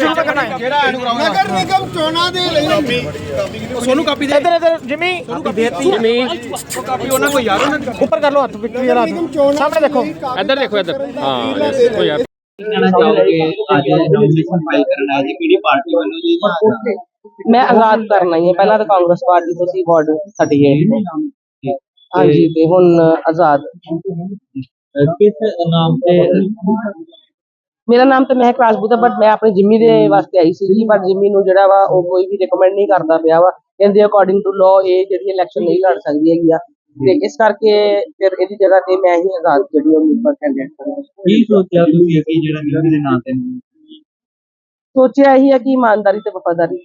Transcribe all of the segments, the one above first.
ਸ਼ੁਰੂ ਤਾਂ ਕਰਨਾ ਹੈ ਨਗਰ ਨਿਗਮ ਚੋਣਾਂ ਦੇ ਲਈ ਸੋਨੂੰ ਕਾਪੀ ਦੇ। ਇੱਧਰ ਇੱਧਰ ਜਿਮੀ। ਕਾਪੀ ਦੇਤੀ ਜਿਮੀ। ਕਾਪੀ ਉਹਨਾਂ ਕੋਈ ਯਾਰ ਉਹਨਾਂ ਉੱਪਰ ਕਰ ਲਓ ਹੱਥ ਵਿਕਰੀ ਵਾਲਾ ਸਾਹਮਣੇ ਦੇਖੋ। ਇੱਧਰ ਦੇਖੋ ਇੱਧਰ। ਹਾਂ ਯਸ ਉਹ ਯਾਰ। ਕਹਿਣਾ ਚਾਹੋਗੇ ਅੱਜ ਨੋਮੀਨੇਸ਼ਨ ਫਾਈਲ ਕਰਨ ਆਏ ਜੀ ਕਿਹੜੀ ਪਾਰਟੀ ਵੱਲੋਂ ਜੀ? ਜਾਂ ਮੈਂ ਆਜ਼ਾਦ ਕਰਨਾ ਹੀ ਹੈ। ਪਹਿਲਾਂ ਤਾਂ ਕਾਂਗਰਸ ਪਾਰਟੀ ਤੋਂ ਸੀ ਵਾਰਡ 38 ਹਾਂਜੀ ਤੇ ਹੁਣ ਆਜ਼ਾਦ। ਅਹ ਕਿਸ ਨਾਮ ਤੇ ਮੇਰਾ ਨਾਮ ਤਾਂ ਮਹਿਕ ਰਾਜਪੂਤ ਹੈ ਬਟ ਮੈਂ ਆਪਣੀ ਜਿੰਮੀ ਦੇ ਵਾਸਤੇ ਆਈ ਸੀ ਜੀ ਪਰ ਜਿੰਮੀ ਨੂੰ ਜਿਹੜਾ ਵਾ ਉਹ ਕੋਈ ਵੀ ਰეკਮੈਂਡ ਨਹੀਂ ਕਰਦਾ ਪਿਆ ਵਾ ਕਹਿੰਦੇ ਅਕੋਰਡਿੰਗ ਟੂ ਲਾਅ ਇਹ ਜਿਹੜੀ ਇਲੈਕਸ਼ਨ ਨਹੀਂ ਲੜ ਸਕਦੀ ਹੈਗੀ ਆ ਤੇ ਇਸ ਕਰਕੇ ਫਿਰ ਇਹਦੀ ਜਗ੍ਹਾ ਤੇ ਮੈਂ ਹੀ ਆਜ਼ਾਦ ਜਿਹੜੀ ਉਮੀਦਵਾਰ ਕੈਂਡੀਡੇਟ ਕਰਾਂਗਾ ਕੀ ਸੋਚਿਆ ਤੁਸੀਂ ਕਿ ਜਿਹੜਾ ਮਿਲਣ ਦੇ ਨਾਂ ਤੇ ਨੂੰ ਸੋਚਿਆ ਇਹੀ ਹੈ ਕਿ ਇਮਾਨਦਾਰੀ ਤੇ ਵਫਾਦਾਰੀ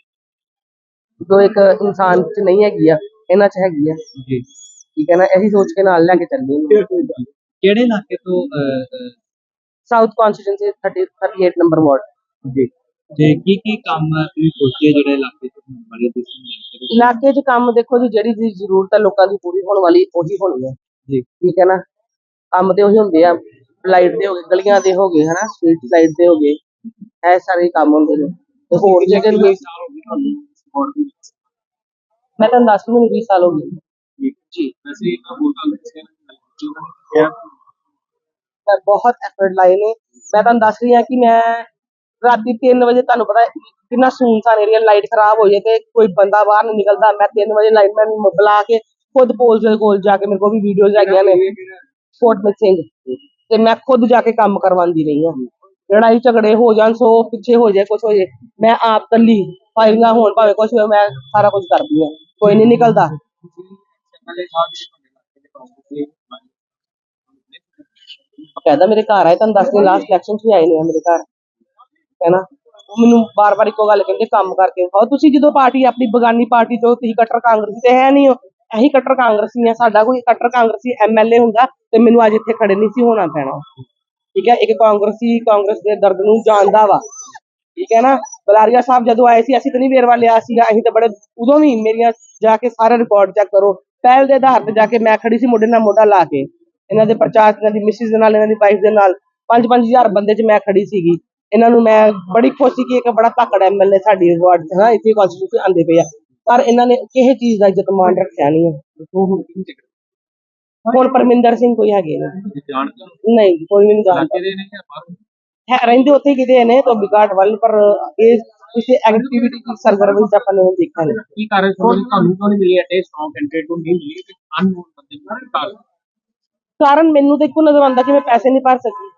ਜੋ ਇੱਕ ਇਨਸਾਨ ਚ ਨਹੀਂ ਹੈਗੀ ਆ ਇਹਨਾਂ ਚ ਹੈਗੀ ਆ ਜੀ ਠੀਕ ਹੈ ਨਾ ਇਹੀ ਸੋਚ ਕੇ ਨਾਲ ਲੈ ਕੇ ਚੱਲੀ ਕਿਹੜੇ ਇਲਾਕੇ ਤੋਂ ਅਹ, ਅਹ, ਸਾਊਥ ਕਨਸਟੀਟਿਊਂਸੀ 30 38 ਨੰਬਰ ਵਾਰਡ ਜੀ। ਤੇ ਕੀ ਕੀ ਕੰਮ ਤੁਸੀਂ ਸੋਚੇ ਜਿਹੜੇ ਇਲਾਕੇ ਤੋਂ ਹੋਣ ਵਾਲੇ ਤੁਸੀਂ ਇਲਾਕੇ 'ਚ ਕੰਮ ਦੇਖੋ ਜੀ ਜਿਹੜੀ ਚੀਜ਼ ਜ਼ਰੂਰਤ ਹੈ ਲੋਕਾਂ ਦੀ ਪੂਰੀ ਹੋਣ ਵਾਲੀ ਉਹੀ ਹੋਣੀ ਹੈ। ਜੀ। ਠੀਕ ਹੈ ਨਾ? ਕੰਮ ਤੇ ਉਹੀ ਹੁੰਦੇ ਆ। ਲਾਈਟ ਦੇ ਹੋ ਗਏ ਗਲੀਆਂ ਦੇ ਹੋ ਗਏ ਹਨਾ? ਸਟਰੀਟ ਲਾਈਟ ਦੇ ਹੋ ਗਏ। ਇਹ ਸਾਰੇ ਕੰਮ ਹੁੰਦੇ ਨੇ। ਤੇ ਹੋਰ ਜਿਹੜੇ ਵੀ ਮੈਂ ਤੁਹਾਨੂੰ ਦੱਸ ਦੂੰ ਮੈਨੂੰ 20 ਸਾਲ ਹੋ ਗਏ। ਜੀ। ਅਸੀਂ ਵੋਟਾਂ ਮੈਂ ਬਹੁਤ ਐਫਰਟ ਲਾਏ ਨੇ। ਮੈਂ ਤੁਹਾਨੂੰ ਦੱਸ ਰਹੀ ਹਾਂ ਕਿ ਮੈਂ ਰਾਤੀ 3 ਵਜੇ ਤੁਹਾਨੂੰ ਪਤਾ ਕਿੰਨਾ ਸੁਨਸਾਨ ਏਰੀਆ ਲਾਈਟ ਖਰਾਬ ਹੋ ਜਾਏ ਤੇ ਕੋਈ ਬੰਦਾ ਬਾਹਰ ਨਹੀਂ ਨਿਕਲਦਾ। ਮੈਂ 3 ਵਜੇ ਲਾਈਟਮੈਨ ਬੁਲਾ ਕੇ ਖੁਦ ਪੋਲ ਦੇ ਕੋਲ ਜਾ ਕੇ ਮੇਰੇ ਕੋਲ ਵੀ ਵੀਡੀਓਜ਼ ਹੈਗੀਆਂ ਨੇ। ਫੋਰਟ ਸਿੰਘ ਤੇ ਮੈਂ ਖੁਦ ਜਾ ਕੇ ਕੰਮ ਕਰਵਾਉਂਦੀ ਰਹੀ ਹਾਂ। ਲੜਾਈ ਝਗੜੇ ਹੋ ਜਾਣ, ਸੋ ਪਿੱਛੇ ਹੋ ਜਾਏ ਕੁਝ ਹੋ ਜਾਏ। ਮੈਂ ਆਪ ਕੱਲੀ ਫਾਇਰਿੰਗਾਂ ਹੋਣ ਭਾਵੇਂ ਕੁਝ ਹੋਵੇ ਮੈਂ ਸਾਰਾ ਕੁਝ ਕਰਦੀ ਹਾਂ। ਕੋਈ ਨਹੀਂ ਨਿਕਲਦਾ। ਕਹਿੰਦਾ ਮੇਰੇ ਘਰ ਆਏ, ਤੁਹਾਨੂੰ ਦੱਸਦੇ ਲਾਸਟ ਇਲੈਕਸ਼ਨ 'ਚ ਵੀ ਆਏ ਨੇ ਮੇਰੇ ਘਰ, ਹੈਨਾ? ਉਹ ਮੈਨੂੰ ਬਾਰ-ਬਾਰ ਇੱਕੋ ਗੱਲ ਕਹਿੰਦੇ, ਕੰਮ ਕਰਕੇ ਹੋ ਤੁਸੀਂ ਜਦੋਂ ਪਾਰਟੀ, ਆਪਣੀ ਬਗਾਨੀ ਪਾਰਟੀ ਤੋਂ ਤੁਸੀਂ ਕੱਟਰ ਕਾਂਗਰਸੀ ਤੇ ਹੈ ਨਹੀਂ ਹੋ, ਅਸੀਂ ਕੱਟਰ ਕਾਂਗਰਸੀ ਆ, ਸਾਡਾ ਕੋਈ ਕੱਟਰ ਕਾਂਗਰਸੀ ਐਮਐਲਏ ਹੁੰਦਾ ਤੇ ਮੈਨੂੰ ਅੱਜ ਇੱਥੇ ਖੜੇ ਨਹੀਂ ਸੀ ਹੋਣਾ ਪੈਣਾ। ਠੀਕ ਹੈ, ਇੱਕ ਕਾਂਗਰਸੀ, ਕਾਂਗਰਸ ਦੇ ਦਰਦ ਨੂੰ ਜਾਣਦਾ ਵਾ। ਠੀਕ ਹੈ ਨਾ? ਬਲਾਰੀਆ ਸਾਹਿਬ ਜਦੋਂ ਆਏ ਸੀ, ਅਸੀਂ ਤਾਂ ਨਹੀਂ ਵੇਰਵਾ ਲਿਆ ਸੀਗਾ, ਅਸੀਂ ਤਾਂ ਬੜੇ ਉਦੋਂ ਵੀ ਮੇਰੀਆਂ ਜਾ ਕੇ ਸਾਰੇ ਰਿਕਾਰਡ ਚੈੱਕ ਕਰੋ। ਪਹਿਲ ਦੇ ਆਧਾਰ ਤੇ ਜਾ ਕੇ ਮੈਂ ਖੜੀ ਸੀ ਮੋਢੇ ਨਾਲ ਮੋਢਾ ਲਾ ਕੇ। ਇਹਨਾਂ ਦੇ ਪ੍ਰਚਾਰ ਇਹਨਾਂ ਦੀ ਮਿਸਿਸ ਦੇ ਨਾਲ ਇਹਨਾਂ ਦੀ ਵਾਈਫ ਦੇ ਨਾਲ 5-5000 ਬੰਦੇ 'ਚ ਮੈਂ ਖੜੀ ਸੀਗੀ। ਇਹਨਾਂ ਨੂੰ ਮੈਂ ਬੜੀ ਖੁਸ਼ ਕਿ ਇੱਕ ਬੜਾ ਧੱਕੜ ਐਮਐਲਏ ਸਾਡੀ ਵਾਰਡ 'ਚ ਨਾ ਇੱਥੇ ਕਨਸਟੀਟਿਊਸ਼ਨ ਆਂਦੇ ਪਏ ਆ। ਪਰ ਇਹਨਾਂ ਨੇ ਕਿਸੇ ਚੀਜ਼ ਦਾ ਇੱਜ਼ਤ ਮਾਨ ਰੱਖਿਆ ਨਹੀਂ ਹੈ ਹੁਣ ਪਰਮਿੰਦਰ ਸਿੰਘ ਕੋਈ ਹੈਗੇ ਨੇ। ਨਹੀਂ ਕੋਈ ਨਹੀਂ ਜਾਣਦਾ। ਹੈ ਰਹਿੰਦੇ ਉੱਥੇ ਹੀ ਕਿਤੇ ਨੇ ਤੋਂ ਬਿਕਾਟ ਵੱਲ ਪਰ ਇਹ ਕਿਸੇ ਐਕਟੀਵਿਟੀ ਦੀ ਸਰਗਰਮੀ ਚ ਆਪਾਂ ਨੇ ਦੇਖਿਆ। ਨਹੀਂ ਕੀ ਕਾਰਨ? ਤੁਹਾਨੂੰ ਨਹੀਂ ਮਿਲੀ ਐਟੇ ਸਟਰੋਂਗ ਕੈਂਡੀਡੇਟ ਨੂੰ ਨਹੀਂ ਮਿਲੀ ਅਨਨੋਨ ਬੰਦੇ ਨੂੰ ਕਾਰਨ ਕਾਰਨ ਮੈਨੂੰ ਤਾਂ ਇੱਕੋ ਨਜ਼ਰ ਆਉਂਦਾ ਕਿ ਮੈਂ ਪੈਸੇ ਨਹੀਂ ਭਰ ਸਕੀ।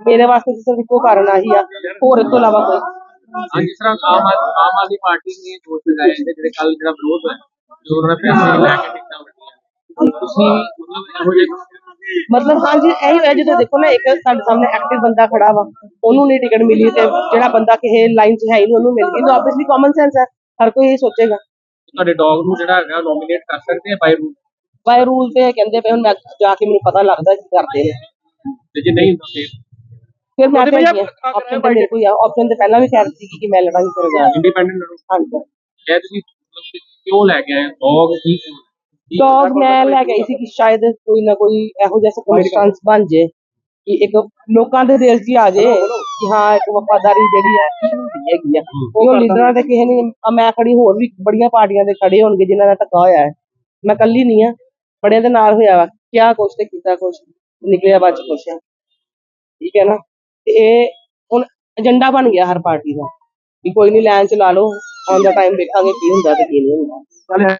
ਮੇਰੇ ਵਾਸਤੇ ਤਾਂ ਸਿਰਫ ਇੱਕੋ ਕਾਰਨ ਆਹੀ ਆ। ਹੋਰ ਇਸ ਤੋਂ ਇਲਾਵਾ ਕੋਈ? ਹਾਂ ਜਿਸ ਤਰ੍ਹਾਂ ਆਮ ਆਦ- ਆਮ ਆਦਮੀ ਪਾਰਟੀ ਨੇ ਦੋਸ਼ ਲਗਾਏ ਨੇ ਜਿਹੜੇ ਕੱਲ ਜਿਹੜਾ ਵਿਰੋਧ ਹੋਇਆ ਜੋ ਉਹਨਾਂ ਨੇ ਪੈਸੇ ਲੈ ਕੇ ਟਿਕਟਾਂ ਵੰਡੀਆਂ ਤੁਸੀਂ ਮਤਲਬ ਇਹੋ ਜਿਹੇ ਮਤਲਬ ਹਾਂਜੀ ਇਹੀ ਹੋਇਆ ਜਦੋਂ ਦੇਖੋ ਨਾ ਇੱਕ ਸਾਡੇ ਸਾਹਮਣੇ ਐਕਟਿਵ ਬੰਦਾ ਖੜਾ ਵਾ ਉਹਨੂੰ ਨਹੀਂ ਟਿਕਟ ਮਿਲੀ ਤੇ ਜਿਹੜਾ ਬੰਦਾ ਕਿਸੇ ਲਾਈਨ 'ਚ ਹੈ ਹੀ ਨਹੀਂ ਉਹਨੂੰ ਮਿਲ ਗਈ। ਤਾਂ ਆਬਵੀਅਸਲੀ ਕਾਮਨ ਸੈਂਸ ਹੈ ਹਰ ਕੋਈ ਇਹ ਸੋਚੇਗਾ। ਤੁਹਾਡੇ ਡੌਗ ਨੂੰ ਜਿਹੜਾ ਹੈਗਾ ਨੋਮੀਨੇਟ ਕਰ ਸਕਦੇ ਆ ਬਾਈ ਰੂਲ ਬਾਈ ਰੂਲ ਤੇ ਕਹਿੰਦੇ ਪਏ ਹੁਣ ਮੈਂ ਜਾ ਕੇ ਮੈਨੂੰ ਪਤਾ ਲੱਗਦਾ ਕੀ ਕਰਦੇ ਨੇ। ਤੇ ਜੇ ਨਹੀਂ ਹੁੰਦਾ ਫਿਰ? ਫਿਰ ਮੈਂ ਤੇ ਆਪਸ਼ਨ ਤੇ ਮੇਰੇ ਕੋਈ ਆ। ਆਪਸ਼ਨ ਤੇ ਪਹਿਲਾਂ ਵੀ ਕਹਿ ਦਿੱਤੀ ਸੀ ਕਿ ਮੈਂ ਲੜਾਂਗੀ ਫਿਰ ਜਾ ਇੰਡੀਪੈਂਡੈਂਟ ਲੜੋ। ਹਾਂਜੀ। ਇਹ ਤੁਸੀਂ ਕਿਉਂ ਲੈ ਕੇ ਆਏ? ਡੌਗ ਕੀ ਡੌਗ ਮੈਂ ਲੈ ਕੇ ਆਈ ਸੀ ਕਿ ਸ਼ਾਇਦ ਕੋਈ ਨਾ ਕੋਈ ਇਹੋ ਜਿਹਾ ਸਰਕਮਸਟੈਂਸ ਬਣ ਜੇ ਕਿ ਇੱਕ ਲੋਕਾਂ ਦੇ ਦਿਲ 'ਚ ਹੀ ਆ ਜੇ ਕਿ ਹਾਂ ਇੱਕ ਵਫਾਦਾਰੀ ਜਿਹੜੀ ਕੀ ਹੁੰਦੀ ਹੈਗੀ ਆ। ਉਹ ਲੀਡਰਾਂ ਤੇ ਕਿਸੇ ਨੇ ਮੈਂ ਖੜੀ ਹੋਰ ਵੀ ਬੜੀਆਂ ਪਾਰਟੀਆਂ ਦੇ ਖੜੇ ਹੋਣਗੇ ਜਿਨ੍ਹਾਂ ਦਾ ਧੱਕਾ ਹੋਇਆ ਹੈ। ਮੈਂ ਇਕੱਲੀ ਨਹੀਂ ਆ। ਬੜਿਆਂ ਦੇ ਨਾਲ ਹੋਇਆ ਵਾ, ਕਿਆ ਕੁਛ ਤੇ ਕੀਤਾ ਕੁਛ, ਨਿਕਲਿਆ ਬਾਅਦ ਚ ਕੁਛ। ਠੀਕ ਹੈ ਨਾ? ਤੇ ਇਹ ਹੁਣ ਏਜੰਡਾ ਬਣ ਗਿਆ ਹਰ ਪਾਰਟੀ ਦਾ, ਵੀ ਕੋਈ ਨਹੀਂ ਲਾਈਨ ਚ ਲਾ ਲਓ ਔਨ ਦਾ ਟਾਈਮ ਦੇਖਾਂਗੇ ਕੀ ਹੁੰਦਾ ਤੇ ਕੀ ਨਹੀਂ ਹੁੰਦਾ।